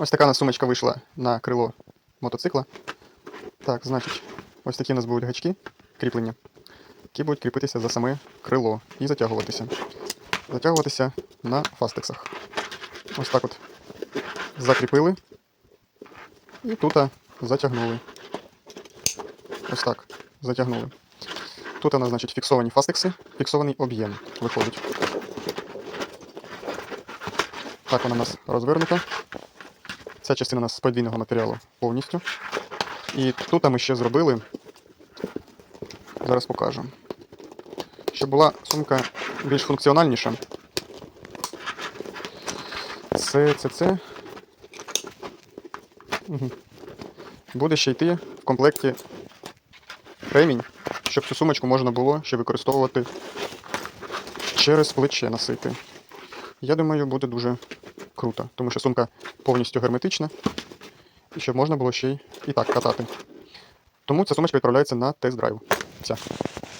Ось така у нас сумочка вийшла на крило мотоцикла. Так, значить, ось такі у нас будуть гачки кріплення, які будуть кріпитися за саме крило і затягуватися. Затягуватися на фастексах. Ось так от закріпили. І тут затягнули. Ось так. Затягнули. Тут у нас, значить, фіксовані фастекси, фіксований об'єм виходить. Так вона у нас розвернута. Ця частина у нас з подвійного матеріалу повністю. І тут ми ще зробили. Зараз покажу. Щоб була сумка більш функціональніша. Це, це, це. Буде ще йти в комплекті ремінь, щоб цю сумочку можна було ще використовувати через плече носити. Я думаю, буде дуже круто, тому що сумка повністю герметична, і щоб можна було ще й і так катати. Тому ця сумочка відправляється на тест-драйв. Вся.